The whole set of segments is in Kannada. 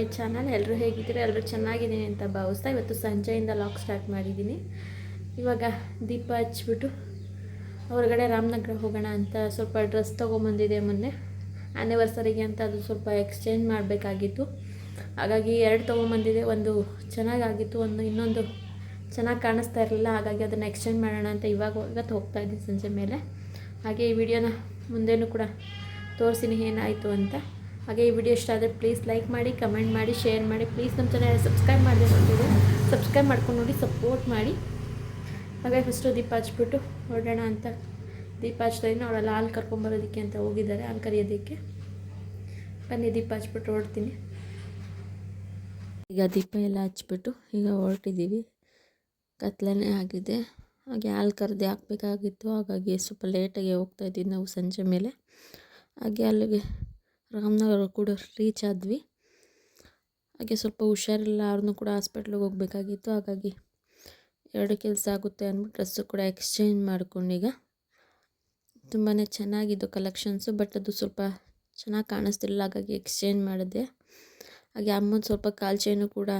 ಮೈ ಚಾನಲ್ ಎಲ್ಲರೂ ಹೇಗಿದ್ದೀರಾ? ಎಲ್ಲರೂ ಚೆನ್ನಾಗಿದ್ದೀನಿ ಅಂತ ಭಾವಿಸ್ತಾ ಇವತ್ತು ಸಂಜೆಯಿಂದ ಲಾಕ್ ಸ್ಟಾರ್ಟ್ ಮಾಡಿದ್ದೀನಿ. ಇವಾಗ ದೀಪ ಹಚ್ಬಿಟ್ಟು ಹೊರಗಡೆ ರಾಮನಗರ ಹೋಗೋಣ ಅಂತ ಸ್ವಲ್ಪ ಡ್ರೆಸ್ ತೊಗೊಂಬಂದಿದೆ ಮೊನ್ನೆ. ಆ್ಯನಿವರ್ಸರಿಗೆ ಅಂತ ಅದು ಸ್ವಲ್ಪ ಎಕ್ಸ್ಚೇಂಜ್ ಮಾಡಬೇಕಾಗಿತ್ತು. ಹಾಗಾಗಿ ಎರಡು ತೊಗೊಂಬಂದಿದೆ ಒಂದು ಚೆನ್ನಾಗಾಗಿತ್ತು, ಒಂದು ಇನ್ನೊಂದು ಚೆನ್ನಾಗಿ ಕಾಣಿಸ್ತಾ ಇರಲಿಲ್ಲ. ಹಾಗಾಗಿ ಅದನ್ನು ಎಕ್ಸ್ಚೇಂಜ್ ಮಾಡೋಣ ಅಂತ ಇವಾಗ ಇವತ್ತು ಹೋಗ್ತಾ ಇದ್ದೀನಿ ಸಂಜೆ ಮೇಲೆ. ಹಾಗೆ ಈ ವಿಡಿಯೋನ ಮುಂದೆನೂ ಕೂಡ ತೋರಿಸಿನಿ ಏನಾಯಿತು ಅಂತ. ಹಾಗೆ ಈ ವಿಡಿಯೋ ಇಷ್ಟ ಆದರೆ ಪ್ಲೀಸ್ ಲೈಕ್ ಮಾಡಿ ಕಮೆಂಟ್ ಮಾಡಿ ಶೇರ್ ಮಾಡಿ ಪ್ಲೀಸ್ ನಮ್ಮ ಚಾನಲ್ ಸಬ್ಸ್ಕ್ರೈಬ್ ಮಾಡಿದೆ ನೋಡಿದ್ರೆ ಸಬ್ಸ್ಕ್ರೈಬ್ ಮಾಡ್ಕೊಂಡು ನೋಡಿ ಸಪೋರ್ಟ್ ಮಾಡಿ. ಹಾಗೆ ಫಸ್ಟು ದೀಪ ಹಚ್ಬಿಟ್ಟು ಹೊರಡೋಣ ಅಂತ. ದೀಪ ಹಚ್ತಾಯಿದ್ದೀನಿ ಅವರೆಲ್ಲ ಹಾಲು ಕರ್ಕೊಂಬರೋದಕ್ಕೆ ಅಂತ ಹೋಗಿದ್ದಾರೆ, ಹಾಲು ಕರೆಯೋದಕ್ಕೆ. ಬನ್ನಿ ದೀಪ ಹಚ್ಬಿಟ್ಟು ಹೊರಡ್ತೀನಿ. ಈಗ ದೀಪ ಎಲ್ಲ ಹಚ್ಬಿಟ್ಟು ಈಗ ಹೊರಟಿದ್ದೀವಿ ಕತ್ಲೇ ಆಗಿದೆ. ಹಾಗೆ ಹಾಲು ಕರೆದು ಹಾಕಬೇಕಾಗಿತ್ತು, ಹಾಗಾಗಿ ಸ್ವಲ್ಪ ಲೇಟಾಗಿ ಹೋಗ್ತಾ ಇದ್ವಿ ನಾವು ಸಂಜೆ ಮೇಲೆ. ಹಾಗೆ ಅಲ್ಲಿಗೆ ರಾಮನಗರ ಕೂಡ ರೀಚ್ ಆದ್ವಿ. ಹಾಗೆ ಸ್ವಲ್ಪ ಹುಷಾರಿಲ್ಲ, ಅವ್ರನ್ನೂ ಕೂಡ ಹಾಸ್ಪಿಟ್ಲಿಗೆ ಹೋಗಬೇಕಾಗಿತ್ತು. ಹಾಗಾಗಿ ಎರಡು ಕೆಲಸ ಆಗುತ್ತೆ ಅಂದ್ಬಿಟ್ಟು ಡ್ರೆಸ್ಸು ಕೂಡ ಎಕ್ಸ್ಚೇಂಜ್ ಮಾಡ್ಕೊಂಡೀಗ ತುಂಬಾ ಚೆನ್ನಾಗಿದ್ದು ಕಲೆಕ್ಷನ್ಸು ಬಟ್ ಅದು ಸ್ವಲ್ಪ ಚೆನ್ನಾಗಿ ಕಾಣಿಸ್ತಿಲ್ಲ ಹಾಗಾಗಿ ಎಕ್ಸ್ಚೇಂಜ್ ಮಾಡಿದೆ. ಹಾಗೆ ಅಮ್ಮನ ಸ್ವಲ್ಪ ಕಾಲು ಚೈನು ಕೂಡ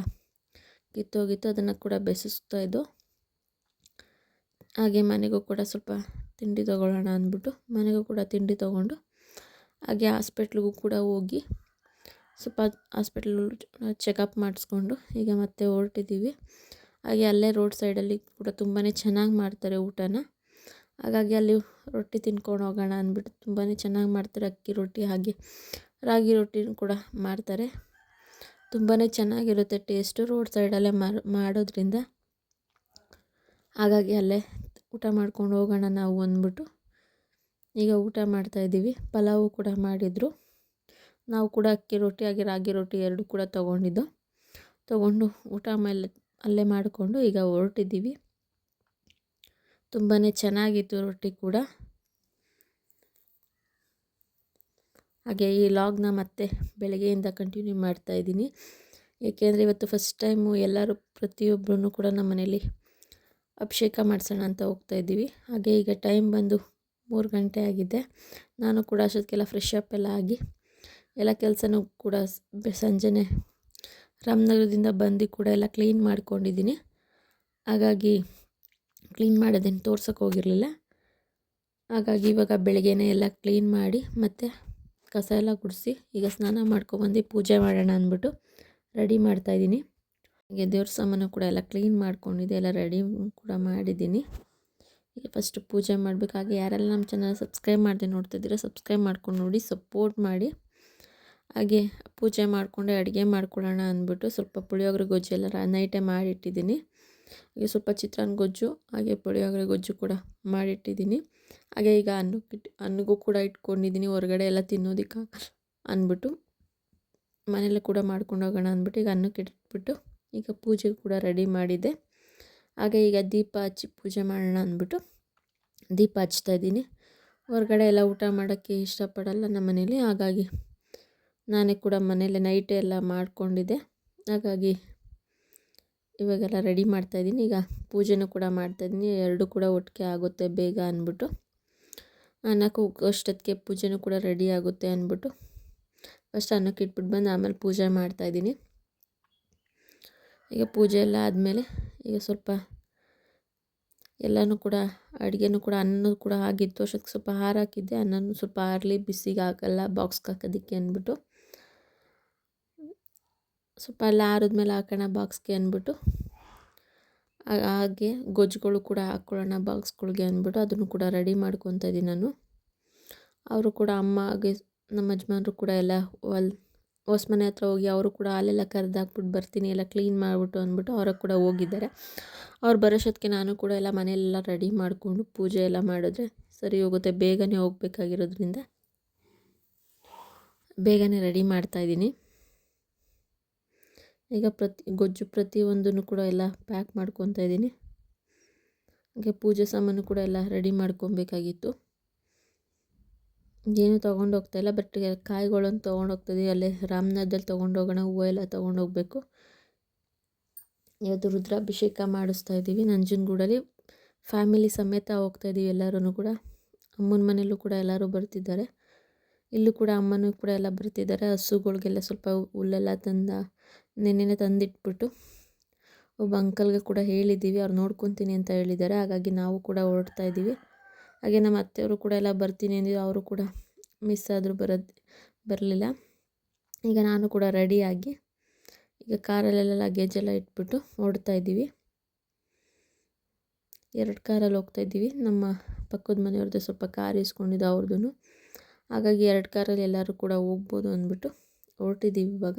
ಕಿತ್ತೋಗಿತ್ತು, ಅದನ್ನು ಕೂಡ ಬೆಸಿಸ್ತಾ ಇದ್ದು. ಹಾಗೆ ಮನೆಗೂ ಕೂಡ ಸ್ವಲ್ಪ ತಿಂಡಿ ತೊಗೊಳ್ಳೋಣ ಅಂದ್ಬಿಟ್ಟು ಮನೆಗೂ ಕೂಡ ತಿಂಡಿ ತೊಗೊಂಡು ಹಾಗೆ ಹಾಸ್ಪಿಟ್ಲಿಗೂ ಕೂಡ ಹೋಗಿ ಸ್ವಲ್ಪ ಹಾಸ್ಪಿಟ್ಲ್ ಚೆಕಪ್ ಮಾಡಿಸ್ಕೊಂಡು ಈಗ ಮತ್ತೆ ಹೊರಟಿದ್ದೀವಿ. ಹಾಗೆ ಅಲ್ಲೇ ರೋಡ್ ಸೈಡಲ್ಲಿ ಕೂಡ ತುಂಬಾ ಚೆನ್ನಾಗಿ ಮಾಡ್ತಾರೆ ಊಟನ. ಹಾಗಾಗಿ ಅಲ್ಲಿ ರೊಟ್ಟಿ ತಿನ್ಕೊಂಡು ಹೋಗೋಣ ಅಂದ್ಬಿಟ್ಟು ತುಂಬಾ ಚೆನ್ನಾಗಿ ಮಾಡ್ತಾರೆ. ಅಕ್ಕಿ ರೊಟ್ಟಿ ಹಾಗೆ ರಾಗಿ ರೊಟ್ಟಿನೂ ಕೂಡ ಮಾಡ್ತಾರೆ. ತುಂಬಾ ಚೆನ್ನಾಗಿರುತ್ತೆ ಟೇಸ್ಟು ರೋಡ್ ಸೈಡಲ್ಲೇ ಮಾಡೋದ್ರಿಂದ. ಹಾಗಾಗಿ ಅಲ್ಲೇ ಊಟ ಮಾಡ್ಕೊಂಡು ಹೋಗೋಣ ನಾವು ಅಂದ್ಬಿಟ್ಟು ಈಗ ಊಟ ಮಾಡ್ತಾಯಿದ್ದೀವಿ ಪಲಾವು ಕೂಡ ಮಾಡಿದರು. ನಾವು ಕೂಡ ಅಕ್ಕಿ ರೊಟ್ಟಿ, ಹಾಗೆ ರಾಗಿ ರೊಟ್ಟಿ ಎರಡು ಕೂಡ ತೊಗೊಂಡಿದ್ದು. ತೊಗೊಂಡು ಊಟ ಮೇಲೆ ಅಲ್ಲೇ ಮಾಡಿಕೊಂಡು ಈಗ ಹೊರಟಿದ್ದೀವಿ. ತುಂಬಾ ಚೆನ್ನಾಗಿತ್ತು ರೊಟ್ಟಿ ಕೂಡ. ಹಾಗೆ ಈ ಲಾಗ್ನ ಮತ್ತೆ ಬೆಳಗ್ಗೆಯಿಂದ ಕಂಟಿನ್ಯೂ ಮಾಡ್ತಾಯಿದ್ದೀನಿ ಏಕೆಂದರೆ ಇವತ್ತು ಫಸ್ಟ್ ಟೈಮು ಎಲ್ಲರೂ ಪ್ರತಿಯೊಬ್ಬರೂ ಕೂಡ ನಮ್ಮ ಮನೇಲಿ ಅಭಿಷೇಕ ಮಾಡಿಸೋಣ ಅಂತ ಹೋಗ್ತಾ ಇದ್ದೀವಿ. ಹಾಗೆ ಈಗ ಟೈಮ್ ಬಂದು ಮೂರು ಗಂಟೆ ಆಗಿದೆ. ನಾನು ಕೂಡ ಅಷ್ಟೊತ್ತಿಗೆಲ್ಲ ಫ್ರೆಶ್ ಅಪ್ ಎಲ್ಲ ಆಗಿ, ಎಲ್ಲ ಕೆಲಸನೂ ಕೂಡ ಸಂಜೆನೇ ರಾಮನಗರದಿಂದ ಬಂದು ಕೂಡ ಎಲ್ಲ ಕ್ಲೀನ್ ಮಾಡ್ಕೊಂಡಿದ್ದೀನಿ. ಹಾಗಾಗಿ ಕ್ಲೀನ್ ಮಾಡೋದೇನು ತೋರ್ಸೋಕೆ ಹೋಗಿರಲಿಲ್ಲ. ಹಾಗಾಗಿ ಇವಾಗ ಬೆಳಗ್ಗೆನೇ ಎಲ್ಲ ಕ್ಲೀನ್ ಮಾಡಿ ಮತ್ತು ಕಸ ಎಲ್ಲ ಗುಡಿಸಿ ಈಗ ಸ್ನಾನ ಮಾಡ್ಕೊಬಂದು ಪೂಜೆ ಮಾಡೋಣ ಅಂದ್ಬಿಟ್ಟು ರೆಡಿ ಮಾಡ್ತಾಯಿದ್ದೀನಿ ಹಾಗೆ ದೇವ್ರ ಸಾಮಾನು ಕೂಡ ಎಲ್ಲ ಕ್ಲೀನ್ ಮಾಡ್ಕೊಂಡಿದ್ದೆ, ಎಲ್ಲ ರೆಡಿ ಕೂಡ ಮಾಡಿದ್ದೀನಿ. ಫಸ್ಟ್ ಪೂಜೆ ಮಾಡಬೇಕು ಹಾಗೆ ಯಾರೆಲ್ಲ ನಮ್ಮ ಚಾನಲ್ ಸಬ್ಸ್ಕ್ರೈಬ್ ಮಾಡದೆ ನೋಡ್ತಿದ್ದೀರಾ ಸಬ್ಸ್ಕ್ರೈಬ್ ಮಾಡ್ಕೊಂಡು ನೋಡಿ ಸಪೋರ್ಟ್ ಮಾಡಿ. ಹಾಗೆ ಪೂಜೆ ಮಾಡಿಕೊಂಡೆ ಅಡುಗೆ ಮಾಡ್ಕೊಳ್ಳೋಣ ಅಂದ್ಬಿಟ್ಟು ಸ್ವಲ್ಪ ಪುಳಿಯೋಗರೆ ಗೊಜ್ಜು ಎಲ್ಲ ನೈಟೇ ಮಾಡಿಟ್ಟಿದ್ದೀನಿ. ಹಾಗೆ ಸ್ವಲ್ಪ ಚಿತ್ರಾನ್ನ ಗೊಜ್ಜು, ಹಾಗೆ ಪುಳಿಯೋಗರೆ ಗೊಜ್ಜು ಕೂಡ ಮಾಡಿಟ್ಟಿದ್ದೀನಿ. ಹಾಗೆ ಈಗ ಅನ್ನಕ್ಕೆ ಅನ್ನಗೂ ಕೂಡ ಇಟ್ಕೊಂಡಿದ್ದೀನಿ, ಹೊರಗಡೆ ಎಲ್ಲ ತಿನ್ನೋದಕ್ಕೆ ಅಂದ್ಬಿಟ್ಟು. ಮನೆಯಲ್ಲೇ ಕೂಡ ಮಾಡ್ಕೊಂಡು ಹೋಗೋಣ ಅಂದ್ಬಿಟ್ಟು ಈಗ ಅನ್ನಕ್ಕೆ ಇಟ್ಬಿಟ್ಟು ಈಗ ಪೂಜೆ ಕೂಡ ರೆಡಿ ಮಾಡಿದ್ದೆ. ಹಾಗೆ ಈಗ ದೀಪ ಹಚ್ಚಿ ಪೂಜೆ ಮಾಡೋಣ ಅಂದ್ಬಿಟ್ಟು ದೀಪ ಹಚ್ತಾ ಇದ್ದೀನಿ. ಹೊರಗಡೆ ಎಲ್ಲ ಊಟ ಮಾಡೋಕ್ಕೆ ಇಷ್ಟಪಡಲ್ಲ ನಮ್ಮ ಮನೇಲಿ, ಹಾಗಾಗಿ ನಾನೇ ಕೂಡ ಮನೇಲೆ ನೈಟ್ ಎಲ್ಲ ಮಾಡಿಕೊಂಡಿದ್ದೆ. ಹಾಗಾಗಿ ಇವಾಗೆಲ್ಲ ರೆಡಿ ಮಾಡ್ತಾಯಿದ್ದೀನಿ ಈಗ ಪೂಜೆನೂ ಕೂಡ ಮಾಡ್ತಾಯಿದ್ದೀನಿ ಎರಡು ಕೂಡ ಒಟ್ಟಿಗೆ ಆಗುತ್ತೆ ಬೇಗ ಅಂದ್ಬಿಟ್ಟು. ಅನ್ನಕ್ಕೆ ಅಷ್ಟೊತ್ತಿಗೆ ಪೂಜೆನೂ ಕೂಡ ರೆಡಿ ಆಗುತ್ತೆ ಅಂದ್ಬಿಟ್ಟು ಫಸ್ಟ್ ಅನ್ನಕ್ಕೆ ಇಟ್ಬಿಟ್ಟು ಬಂದು ಆಮೇಲೆ ಪೂಜೆ ಮಾಡ್ತಾಯಿದ್ದೀನಿ ಈಗ ಪೂಜೆ ಎಲ್ಲ ಆದಮೇಲೆ ಈಗ ಸ್ವಲ್ಪ ಎಲ್ಲನೂ ಕೂಡ, ಅಡುಗೆನೂ ಕೂಡ, ಅನ್ನನೂ ಕೂಡ ಆಗಿತ್ತು. ಅಷ್ಟೊತ್ತಿಗೆ ಸ್ವಲ್ಪ ಹಾರ ಹಾಕಿದ್ದೆ. ಅನ್ನನೂ ಸ್ವಲ್ಪ ಆರಲಿ ಬಿಸಿಗೆ ಆಗಲ್ಲ ಬಾಕ್ಸ್ಗೆ ಹಾಕೋದಕ್ಕೆ ಅಂದ್ಬಿಟ್ಟು. ಸ್ವಲ್ಪ ಎಲ್ಲ ಆರಿದ್ಮೇಲೆ ಹಾಕೋಣ ಬಾಕ್ಸ್ಗೆ ಅಂದ್ಬಿಟ್ಟು. ಹಾಗೆ ಗೊಜ್ಜುಗಳು ಕೂಡ ಹಾಕ್ಕೊಳ್ಳೋಣ ಬಾಕ್ಸ್ಗಳಿಗೆ ಅಂದ್ಬಿಟ್ಟು ಅದನ್ನು ಕೂಡ ರೆಡಿ ಮಾಡ್ಕೊತಾ ಇದ್ದೀನಿ ನಾನು. ಅವರು ಕೂಡ ಅಮ್ಮ ಹಾಗೆ ನಮ್ಮ ಯಜಮಾನ್ರು ಕೂಡ ಎಲ್ಲ ಒಲ್ ಹೊಸ ಮನೆ ಹತ್ರ ಹೋಗಿ ಅವರು ಕೂಡ ಹಾಲೆಲ್ಲ ಕರೆದಾಕ್ಬಿಟ್ಟು ಬರ್ತೀನಿ, ಎಲ್ಲ ಕ್ಲೀನ್ ಮಾಡಿಬಿಟ್ಟು ಅಂದ್ಬಿಟ್ಟು ಅವ್ರಿಗೆ ಕೂಡ ಹೋಗಿದ್ದಾರೆ. ಅವ್ರು ಬರೋಷ್ಟೊತ್ತಿಗೆ ನಾನು ಕೂಡ ಎಲ್ಲ ಮನೆಯೆಲ್ಲ ರೆಡಿ ಮಾಡಿಕೊಂಡು ಪೂಜೆ ಎಲ್ಲ ಮಾಡಿದ್ರೆ ಸರಿ ಹೋಗುತ್ತೆ, ಬೇಗನೆ ಹೋಗ್ಬೇಕಾಗಿರೋದ್ರಿಂದ. ಬೇಗನೆ ರೆಡಿ ಮಾಡ್ತಾಯಿದ್ದೀನಿ ಈಗ ಪ್ರತಿ, ಗೊಜ್ಜು ಪ್ರತಿಯೊಂದನ್ನು ಕೂಡ ಎಲ್ಲ ಪ್ಯಾಕ್ ಮಾಡ್ಕೊತಾ ಇದ್ದೀನಿ. ಹಾಗೆ ಪೂಜೆ ಸಾಮಾನು ಕೂಡ ಎಲ್ಲ ರೆಡಿ ಮಾಡ್ಕೊಬೇಕಾಗಿತ್ತು. ಏನು ತೊಗೊಂಡು ಹೋಗ್ತಾಯಿಲ್ಲ ಬಟ್ ಕಾಯಿಗಳನ್ನು ತೊಗೊಂಡು ಹೋಗ್ತದೆ ಅಲ್ಲೇ ತೊಗೊಂಡು ಹೋಗೋಣ, ಹೂವು ಎಲ್ಲ ತೊಗೊಂಡು ಹೋಗಬೇಕು. ಇವತ್ತು ರುದ್ರಾಭಿಷೇಕ ಮಾಡಿಸ್ತಾ ಇದ್ದೀವಿ ನಂಜನಗೂಡಲ್ಲಿ. ಫ್ಯಾಮಿಲಿ ಸಮೇತ ಹೋಗ್ತಾ ಇದ್ದೀವಿ ಎಲ್ಲರೂ ಕೂಡ. ಅಮ್ಮನ ಮನೆಯಲ್ಲೂ ಕೂಡ ಎಲ್ಲರೂ ಬರ್ತಿದ್ದಾರೆ. ಇಲ್ಲೂ ಕೂಡ ಅಮ್ಮನೂ ಕೂಡ ಎಲ್ಲ ಬರ್ತಿದ್ದಾರೆ. ಹಸುಗಳಿಗೆಲ್ಲ ಸ್ವಲ್ಪ ಹುಲ್ಲೆಲ್ಲ ತಂದ, ನೆನ್ನೆನೆ ತಂದಿಟ್ಬಿಟ್ಟು ಒಬ್ಬ ಅಂಕಲ್ಗೆ ಕೂಡ ಹೇಳಿದ್ದೀವಿ, ಅವ್ರು ನೋಡ್ಕೊತೀನಿ ಅಂತ ಹೇಳಿದ್ದಾರೆ. ಹಾಗಾಗಿ ನಾವು ಕೂಡ ಹೊರಡ್ತಾ ಇದ್ದೀವಿ ಹಾಗೆ ನಮ್ಮ ಅತ್ತೆಯವರು ಕೂಡ ಎಲ್ಲ ಬರ್ತೀನಿ ಅಂದಿದ್ದು ಅವರು ಕೂಡ ಮಿಸ್ ಆದರೂ ಬರೋದು, ಬರಲಿಲ್ಲ. ಈಗ ನಾನು ಕೂಡ ರೆಡಿಯಾಗಿ ಈಗ ಕಾರಲ್ಲೆಲ್ಲ ಲಗೇಜ್ ಎಲ್ಲ ಇಟ್ಬಿಟ್ಟು ಓಡ್ತಾ ಇದ್ದೀವಿ. ಎರಡು ಕಾರಲ್ಲಿ ಹೋಗ್ತಾ ಇದ್ದೀವಿ. ನಮ್ಮ ಪಕ್ಕದ ಮನೆಯವ್ರದ್ದು ಸ್ವಲ್ಪ ಕಾರ್ ಇಸ್ಕೊಂಡಿದ್ದು ಅವ್ರದ್ದು ಹಾಗಾಗಿ ಎರಡು ಕಾರಲ್ಲಿ ಎಲ್ಲರೂ ಕೂಡ ಹೋಗ್ಬೋದು ಅಂದ್ಬಿಟ್ಟು ಹೊರಟಿದ್ದೀವಿ ಇವಾಗ.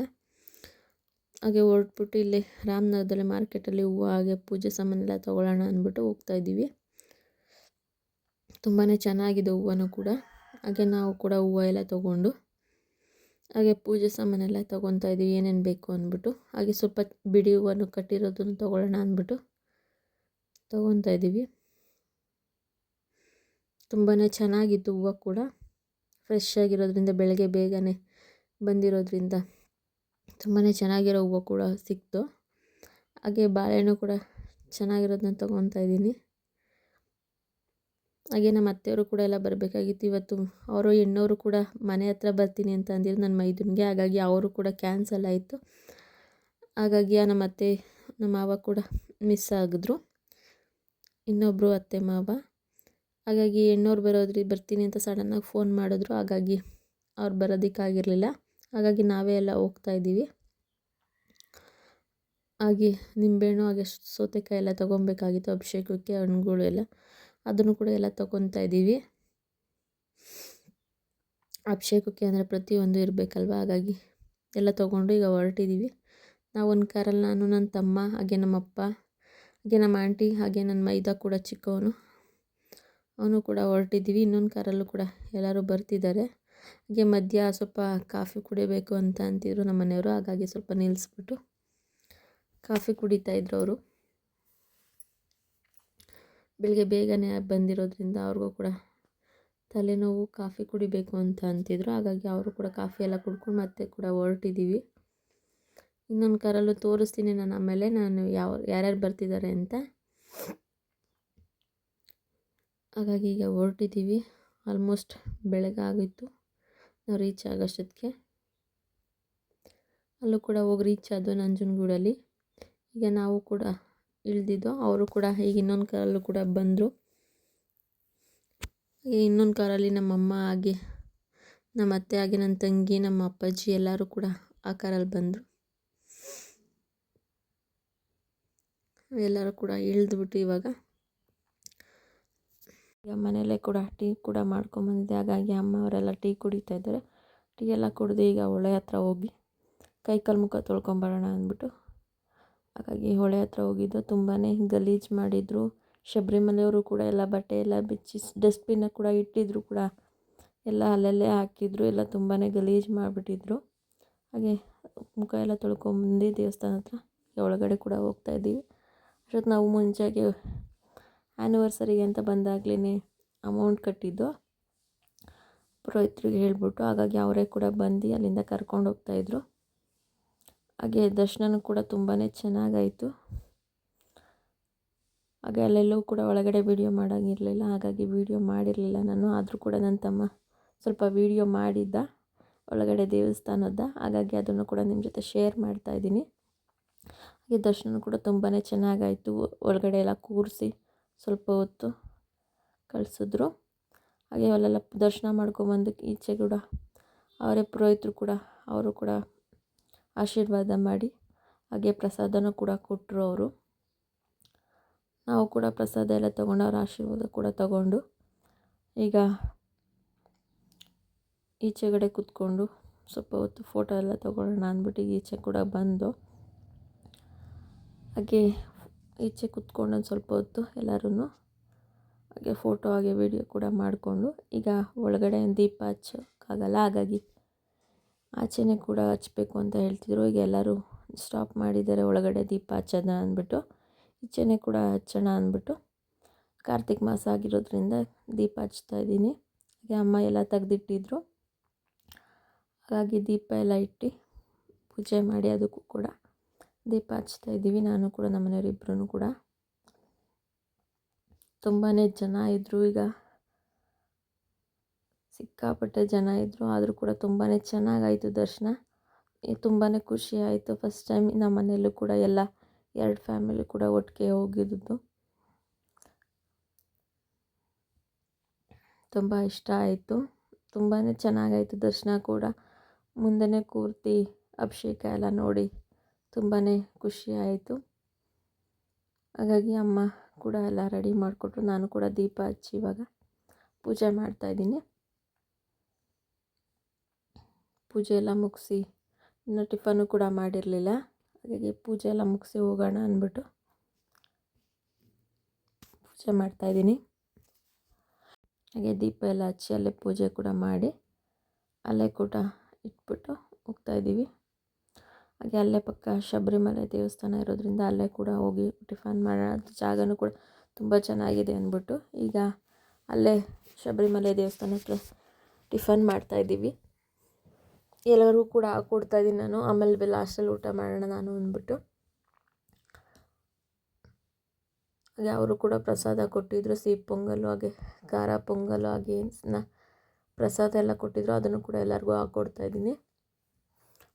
ಹಾಗೆ ಹೊರಟ್ಬಿಟ್ಟು ಇಲ್ಲಿ ರಾಮನಗರದಲ್ಲಿ ಮಾರ್ಕೆಟಲ್ಲಿ ಹೂವು ಹಾಗೆ ಪೂಜೆ ಸಾಮಾನೆಲ್ಲ ತೊಗೊಳ್ಳೋಣ ಅಂದ್ಬಿಟ್ಟು ಹೋಗ್ತಾ ಇದ್ದೀವಿ. ತುಂಬಾ ಚೆನ್ನಾಗಿದೆ ಹೂವನು ಕೂಡ. ಹಾಗೆ ನಾವು ಕೂಡ ಹೂವು ಎಲ್ಲ ತೊಗೊಂಡು, ಹಾಗೆ ಪೂಜೆ ಸಾಮಾನೆಲ್ಲ ತೊಗೊತಾ ಇದ್ದೀವಿ ಏನೇನು ಬೇಕು ಅಂದ್ಬಿಟ್ಟು. ಹಾಗೆ ಸ್ವಲ್ಪ ಬಿಡಿ ಹೂವನ್ನು ಕಟ್ಟಿರೋದನ್ನು ತೊಗೊಳ್ಳೋಣ ಅಂದ್ಬಿಟ್ಟು ತೊಗೊತಾ ಇದ್ದೀವಿ ತುಂಬಾ ಚೆನ್ನಾಗಿತ್ತು ಹೂವು ಕೂಡ. ಫ್ರೆಶ್ ಆಗಿರೋದ್ರಿಂದ, ಬೆಳಗ್ಗೆ ಬೇಗನೆ ಬಂದಿರೋದ್ರಿಂದ ತುಂಬಾ ಚೆನ್ನಾಗಿರೋ ಹೂವು ಕೂಡ ಸಿಕ್ತು. ಹಾಗೆ ಬಾಳೆಹಣ್ಣು ಕೂಡ ಚೆನ್ನಾಗಿರೋದನ್ನ ತೊಗೊತಾ ಇದ್ದೀನಿ ಹಾಗೆ ನಮ್ಮ ಅತ್ತೆಯವರು ಕೂಡ ಎಲ್ಲ ಬರಬೇಕಾಗಿತ್ತು. ಇವತ್ತು ಅವರು ಹೆಣ್ಣವರು ಕೂಡ ಮನೆ ಹತ್ರ ಬರ್ತೀನಿ ಅಂತ ಅಂದಿದ್ರು. ನನ್ನ ಮೈದುನಿಗೆ. ಹಾಗಾಗಿ ಅವರು ಕೂಡ ಕ್ಯಾನ್ಸಲ್ ಆಯಿತು. ಹಾಗಾಗಿ ನಮ್ಮ ಅತ್ತೆ, ನಮ್ಮ ಮಾವ ಕೂಡ ಮಿಸ್ ಆಗಿದ್ರು. ಇನ್ನೊಬ್ಬರು ಅತ್ತೆ, ಮಾವ. ಹಾಗಾಗಿ ಹೆಣ್ಣವ್ರು ಬರೋದ್ರಿ, ಬರ್ತೀನಿ ಅಂತ ಸಡನ್ನಾಗಿ ಫೋನ್ ಮಾಡಿದ್ರು. ಹಾಗಾಗಿ ಅವ್ರು ಬರೋದಕ್ಕಾಗಿರಲಿಲ್ಲ. ಹಾಗಾಗಿ ನಾವೇ ಎಲ್ಲ ಹೋಗ್ತಾ ಇದ್ದೀವಿ. ಹಾಗೆ ನಿಂಬೆಹಣ್ಣು ಹಾಗೆ ಸೌತೆಕಾಯಿ ಎಲ್ಲ ತೊಗೊಬೇಕಾಗಿತ್ತು ಅಭಿಷೇಕಕ್ಕೆ ಹಣ್ಣುಗಳು ಎಲ್ಲ. ಅದನ್ನು ಕೂಡ ಎಲ್ಲ ತೊಗೊತಾ ಇದ್ದೀವಿ. ಅಭಿಷೇಕಕ್ಕೆ ಅಂದರೆ ಪ್ರತಿಯೊಂದು ಇರಬೇಕಲ್ವ? ಹಾಗಾಗಿ ಎಲ್ಲ ತೊಗೊಂಡು ಈಗ ಹೊರಟಿದ್ದೀವಿ. ನಾವು ಒಂದು ಕಾರಲ್ಲಿ ನಾನು, ನನ್ನ ತಮ್ಮ, ಹಾಗೆ ನಮ್ಮ ಅಪ್ಪ, ಹಾಗೆ ನಮ್ಮ ಆಂಟಿ, ಹಾಗೆ ನನ್ನ ಮೈದಾ ಕೂಡ ಚಿಕ್ಕವನು. ಅವನು ಕೂಡ ಹೊರಟಿದ್ದೀವಿ. ಇನ್ನೊಂದು ಕಾರಲ್ಲೂ ಕೂಡ ಎಲ್ಲರೂ ಬರ್ತಿದ್ದಾರೆ. ಹಾಗೆ ಮಧ್ಯ ಸ್ವಲ್ಪ ಕಾಫಿ ಕುಡಿಬೇಕು ಅಂತ ಅಂತಿದ್ರು ನಮ್ಮ ಮನೆಯವರು. ಹಾಗಾಗಿ ಸ್ವಲ್ಪ ನಿಲ್ಲಿಸ್ಬಿಟ್ಟು ಕಾಫಿ ಕುಡಿತಾ ಕುಡಿತಾಯಿದ್ರು ಅವರು. ಬೆಳಿಗ್ಗೆ ಬೇಗನೆ ಬಂದಿರೋದ್ರಿಂದ ಅವ್ರಿಗೂ ಕೂಡ ತಲೆನೋವು, ಕಾಫಿ ಕುಡಿಬೇಕು ಅಂತ ಅಂತಿದ್ರು. ಹಾಗಾಗಿ ಅವರು ಕೂಡ ಕಾಫಿ ಎಲ್ಲ ಕುಡ್ಕೊಂಡು ಮತ್ತೆ ಕೂಡ ಹೊರಟಿದ್ದೀವಿ ಇನ್ನೊಂದು ಕಾರಲ್ಲೂ ತೋರಿಸ್ತೀನಿ ನಾನು ಆಮೇಲೆ ನಾನು ಯಾವ, ಯಾರ್ಯಾರು ಬರ್ತಿದ್ದಾರೆ ಅಂತ. ಹಾಗಾಗಿ ಈಗ ಹೊರಟಿದ್ದೀವಿ ಆಲ್ಮೋಸ್ಟ್ ಬೆಳಗಾಗಿತ್ತು ನಾವು ರೀಚ್ ಆಗೋಷ್ಟೊತ್ತಿಗೆ. ಅಲ್ಲೂ ಕೂಡ ಹೋಗಿ ರೀಚ್ ಆದವು ನಂಜನಗೂಡಲ್ಲಿ. ಈಗ ನಾವು ಕೂಡ ಇಳಿದಿದ್ದು ಅವರು ಕೂಡ ಈಗ ಇನ್ನೊಂದು ಕಾರಲ್ಲೂ ಕೂಡ ಬಂದರು. ಇನ್ನೊಂದು ಕಾರಲ್ಲಿ ನಮ್ಮಮ್ಮ ಹಾಗೆ, ನಮ್ಮ ಅತ್ತೆ ಹಾಗೆ, ನನ್ನ ತಂಗಿ, ನಮ್ಮ ಅಪ್ಪಾಜಿ ಎಲ್ಲರೂ ಕೂಡ ಆ ಕಾರಲ್ಲಿ ಬಂದರು. ಎಲ್ಲರೂ ಕೂಡ ಇಳಿದ್ಬಿಟ್ಟು ಇವಾಗ ಈಗ ಮನೆಯಲ್ಲೇ ಕೂಡ ಟೀ ಕೂಡ ಮಾಡ್ಕೊಂಬಂದಿದ್ದೆ ಹಾಗಾಗಿ ಅಮ್ಮ ಅವರೆಲ್ಲ ಟೀ ಕುಡಿತಾ ಇದ್ದಾರೆ. ಟೀ ಎಲ್ಲ ಕುಡಿದು ಈಗ ಹೊಳೆ ಹತ್ರ ಹೋಗಿ ಕೈ ಕಾಲು ಮುಖ ತೊಳ್ಕೊಂಬರೋಣ ಅಂದ್ಬಿಟ್ಟು ಹಾಗಾಗಿ ಹೊಳೆ ಹತ್ರ ಹೋಗಿದ್ದು ತುಂಬಾ ಗಲೀಜು ಮಾಡಿದರು. ಶಬರಿಮಲೆಯವರು ಕೂಡ ಎಲ್ಲ ಬಟ್ಟೆ ಎಲ್ಲ ಬಿಚ್ಚಿ ಡಸ್ಟ್ಬಿನ್ನ ಕೂಡ ಇಟ್ಟಿದ್ರು ಕೂಡ. ಎಲ್ಲ ಅಲ್ಲಲ್ಲೇ ಹಾಕಿದ್ರು, ಎಲ್ಲ ತುಂಬಾ ಗಲೀಜು ಮಾಡಿಬಿಟ್ಟಿದ್ರು. ಹಾಗೆ ಮುಖ ಎಲ್ಲ ತೊಳ್ಕೊಂಬಂದು ದೇವಸ್ಥಾನ ಹತ್ರ ಒಳಗಡೆ ಕೂಡ ಹೋಗ್ತಾ ಇದ್ದೀವಿ. ಅಷ್ಟೊತ್ತು ನಾವು ಮುಂಚೆಗೆ ಆ್ಯನಿವರ್ಸರಿಗೆ ಅಂತ ಬಂದಾಗಲೇ ಅಮೌಂಟ್ ಕಟ್ಟಿದ್ದು. ಪುರೋಹಿತರಿಗೆ ಹೇಳ್ಬಿಟ್ಟು ಹಾಗಾಗಿ ಅವರೇ ಕೂಡ ಬಂದು ಅಲ್ಲಿಂದ ಕರ್ಕೊಂಡು ಹೋಗ್ತಾಯಿದ್ರು ಹಾಗೆ ದರ್ಶನನೂ ಕೂಡ ತುಂಬಾ ಚೆನ್ನಾಗಾಯಿತು. ಹಾಗೆ ಅಲ್ಲೆಲ್ಲೂ ಕೂಡ ಒಳಗಡೆ ವೀಡಿಯೋ ಮಾಡೋಂಗಿರಲಿಲ್ಲ, ಹಾಗಾಗಿ ವೀಡಿಯೋ ಮಾಡಿರಲಿಲ್ಲ ನಾನು. ಆದರೂ ಕೂಡ ನನ್ನ ತಮ್ಮ ಸ್ವಲ್ಪ ವೀಡಿಯೋ ಮಾಡಿದ್ದ, ಒಳಗಡೆ ದೇವಸ್ಥಾನದ. ಹಾಗಾಗಿ ಅದನ್ನು ಕೂಡ ನಿಮ್ಮ ಜೊತೆ ಶೇರ್ ಮಾಡ್ತಾಯಿದ್ದೀನಿ ಹಾಗೆ ದರ್ಶನ ಕೂಡ ತುಂಬಾ ಚೆನ್ನಾಗಾಯಿತು. ಒಳಗಡೆ ಎಲ್ಲ ಕೂರಿಸಿ ಸ್ವಲ್ಪ ಹೊತ್ತು ಕಳಿಸಿದ್ರು. ಹಾಗೆ ಅಲ್ಲೆಲ್ಲ ದರ್ಶನ ಮಾಡ್ಕೊಂಬಂದು ಈಚೆ ಕೂಡ ಅವರೇ ಪುರೋಹಿತರು ಕೂಡ, ಅವರು ಕೂಡ ಆಶೀರ್ವಾದ ಮಾಡಿ, ಹಾಗೆ ಪ್ರಸಾದನೂ ಕೂಡ ಕೊಟ್ಟರು ಅವರು. ನಾವು ಕೂಡ ಪ್ರಸಾದ ಎಲ್ಲ ತೊಗೊಂಡು ಅವ್ರ ಆಶೀರ್ವಾದ ಕೂಡ ತಗೊಂಡು, ಈಗ ಈಚೆಗಡೆ ಕೂತ್ಕೊಂಡು ಸ್ವಲ್ಪ ಹೊತ್ತು ಫೋಟೋ ಎಲ್ಲ ತೊಗೊಳ್ಳೋಣ ಅಂದ್ಬಿಟ್ಟು ಈಚೆ ಕೂಡ ಬಂದು, ಹಾಗೆ ಈಚೆ ಕೂತ್ಕೊಂಡು ಒಂದು ಸ್ವಲ್ಪ ಹೊತ್ತು ಎಲ್ಲರೂ ಹಾಗೆ ಫೋಟೋ ಹಾಗೆ ವಿಡಿಯೋ ಕೂಡ ಮಾಡಿಕೊಂಡು, ಈಗ ಒಳಗಡೆ ದೀಪ ಹಚ್ಚೋಕ್ಕಾಗಲ್ಲ, ಹಾಗಾಗಿ ಆಚೆನೇ ಕೂಡ ಹಚ್ಚಬೇಕು ಅಂತ ಹೇಳ್ತಿದ್ರು. ಈಗ ಎಲ್ಲರೂ ಸ್ಟಾಪ್ ಮಾಡಿದ್ದಾರೆ. ಒಳಗಡೆ ದೀಪ ಹಚ್ಚೋಣ ಅಂದ್ಬಿಟ್ಟು, ಈಚೆನೇ ಕೂಡ ಹಚ್ಚೋಣ ಅಂದ್ಬಿಟ್ಟು ಕಾರ್ತಿಕ್ ಮಾಸ ಆಗಿರೋದ್ರಿಂದ ದೀಪ ಹಚ್ತಾ ಇದ್ದೀನಿ. ಹಾಗೆ ಅಮ್ಮ ಎಲ್ಲ ತೆಗೆದಿಟ್ಟಿದ್ರು. ಹಾಗಾಗಿ ದೀಪ ಎಲ್ಲ ಇಟ್ಟು ಪೂಜೆ ಮಾಡಿ ಅದಕ್ಕೂ ಕೂಡ ದೀಪ ಹಚ್ತಾ ಇದ್ದೀವಿ. ನಾನು ಕೂಡ ನಮ್ಮ ಮನೆಯವರಿಬ್ಬರೂ ಕೂಡ. ತುಂಬಾ ಜನ ಇದ್ದರು ಈಗ. ಸಿಕ್ಕಾಪಟ್ಟೆ ಜನ ಇದ್ದರು ಆದರೂ ಕೂಡ ತುಂಬಾ ಚೆನ್ನಾಗಾಯಿತು ದರ್ಶನ. ತುಂಬಾ ಖುಷಿ ಆಯಿತು ಫಸ್ಟ್ ಟೈಮ್ ನಮ್ಮ ಮನೆಯಲ್ಲೂ ಕೂಡ ಎಲ್ಲ ಎರಡು ಫ್ಯಾಮಿಲಿ ಕೂಡ ಒಟ್ಟಿಗೆ ಹೋಗಿದ್ದು ತುಂಬ ಇಷ್ಟ ಆಯಿತು. ತುಂಬಾ ಚೆನ್ನಾಗಾಯಿತು ದರ್ಶನ ಕೂಡ. ಮುಂದೆನೇ ಕೂರ್ತಿ ಅಭಿಷೇಕ ಎಲ್ಲ ನೋಡಿ ತುಂಬಾ ಖುಷಿ ಆಯಿತು. ಹಾಗಾಗಿ ಅಮ್ಮ ಕೂಡ ಎಲ್ಲ ರೆಡಿ ಮಾಡಿಕೊಟ್ರು. ನಾನು ಕೂಡ ದೀಪ ಹಚ್ಚಿ ಇವಾಗ ಪೂಜೆ ಮಾಡ್ತಾಯಿದ್ದೀನಿ ಪೂಜೆ ಎಲ್ಲ ಮುಗಿಸಿ, ಇನ್ನೂ ಟಿಫನ್ನು ಕೂಡ ಮಾಡಿರಲಿಲ್ಲ. ಹಾಗಾಗಿ ಪೂಜೆ ಎಲ್ಲ ಮುಗಿಸಿ ಹೋಗೋಣ ಅಂದ್ಬಿಟ್ಟು ಪೂಜೆ ಮಾಡ್ತಾಯಿದ್ದೀನಿ ಹಾಗೆ ದೀಪ ಎಲ್ಲ ಹಚ್ಚಿ ಅಲ್ಲೇ ಪೂಜೆ ಕೂಡ ಮಾಡಿ ಅಲ್ಲೇ ಕೂಡ ಇಟ್ಬಿಟ್ಟು ಹೋಗ್ತಾಯಿದ್ದೀವಿ ಹಾಗೆ ಅಲ್ಲೇ ಪಕ್ಕ ಶಬರಿಮಲೆ ದೇವಸ್ಥಾನ ಇರೋದ್ರಿಂದ ಅಲ್ಲೇ ಕೂಡ ಹೋಗಿ ಟಿಫನ್ ಮಾಡೋಣ. ಜಾಗನೂ ಕೂಡ ತುಂಬ ಚೆನ್ನಾಗಿದೆ ಅಂದ್ಬಿಟ್ಟು ಈಗ ಅಲ್ಲೇ ಶಬರಿಮಲೆ ದೇವಸ್ಥಾನ ಹತ್ರ ಟಿಫನ್ ಮಾಡ್ತಾಯಿದ್ದೀವಿ ಎಲ್ಲರಿಗೂ ಕೂಡ ಹಾಕ್ಕೊಡ್ತಾಯಿದ್ದೀನಿ ನಾನು. ಆಮೇಲೆ ಲಾಸ್ಟಲ್ಲಿ ಊಟ ಮಾಡೋಣ ನಾನು ಅಂದ್ಬಿಟ್ಟು. ಹಾಗೆ ಅವರು ಕೂಡ ಪ್ರಸಾದ ಕೊಟ್ಟಿದ್ದರು ಸಿಹಿ ಪೊಂಗಲು, ಹಾಗೆ ಖಾರ ಪೊಂಗಲು, ಹಾಗೆ ಪ್ರಸಾದ ಎಲ್ಲ ಕೊಟ್ಟಿದ್ದರು ಅದನ್ನು ಕೂಡ ಎಲ್ಲರಿಗೂ ಹಾಕ್ಕೊಡ್ತಾಯಿದ್ದೀನಿ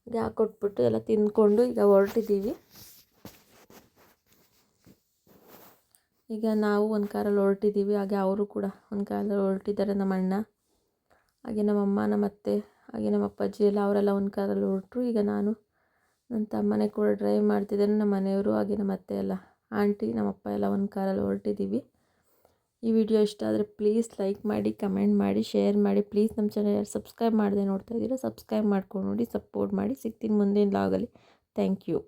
ಹಾಗೆ ಹಾಕ್ಕೊಟ್ಬಿಟ್ಟು ಎಲ್ಲ ತಿಂದ್ಕೊಂಡು ಈಗ ಹೊರಟಿದ್ದೀವಿ. ಈಗ ನಾವು ಒಂದು ಕಾರಲ್ಲಿ ಹೊರಟಿದ್ದೀವಿ. ಹಾಗೆ ಅವರು ಕೂಡ ಒಂದು ಕಾರಲ್ಲಿ ಹೊರಟಿದ್ದಾರೆ ನಮ್ಮ ಅಣ್ಣ. ಹಾಗೆ ನಮ್ಮಮ್ಮ ನಮ್ಮ ಅತ್ತೆ ಹಾಗೆ ನಮ್ಮ ಅಪ್ಪಾಜಿ ಎಲ್ಲ ಅವರೆಲ್ಲ ಒಂದು ಕಾರಲ್ಲಿ ಹೊರಟರು. ಈಗ ನಾನು ನನ್ನ ತಮ್ಮನೇ ಕೂಡ ಡ್ರೈವ್ ಮಾಡ್ತಿದ್ದೇನೆ, ನಮ್ಮ ಮನೆಯವರು ಹಾಗೆ ನಮ್ಮ ಅತ್ತೆ ಎಲ್ಲ, ಆಂಟಿ ನಮ್ಮಪ್ಪ ಎಲ್ಲ ಒಂದು ಕಾರಲ್ಲಿ ಹೊರಟಿದ್ದೀವಿ. ಈ ವಿಡಿಯೋ ಇಷ್ಟ ಆದರೆ ಪ್ಲೀಸ್ ಲೈಕ್ ಮಾಡಿ ಕಮೆಂಟ್ ಮಾಡಿ ಶೇರ್ ಮಾಡಿ. ಪ್ಲೀಸ್ ನಮ್ಮ ಚಾನಲ್ ಯಾರು ಸಬ್ಸ್ಕ್ರೈಬ್ ಮಾಡದೆ ನೋಡ್ತಾ ಇದ್ದೀರಾ ಸಬ್ಸ್ಕ್ರೈಬ್ ಮಾಡ್ಕೊಂಡು ನೋಡಿ ಸಪೋರ್ಟ್ ಮಾಡಿ. ಸಿಗ್ತೀನಿ ಮುಂದಿನ ಲಾಗಲ್ಲಿ ಥ್ಯಾಂಕ್ ಯು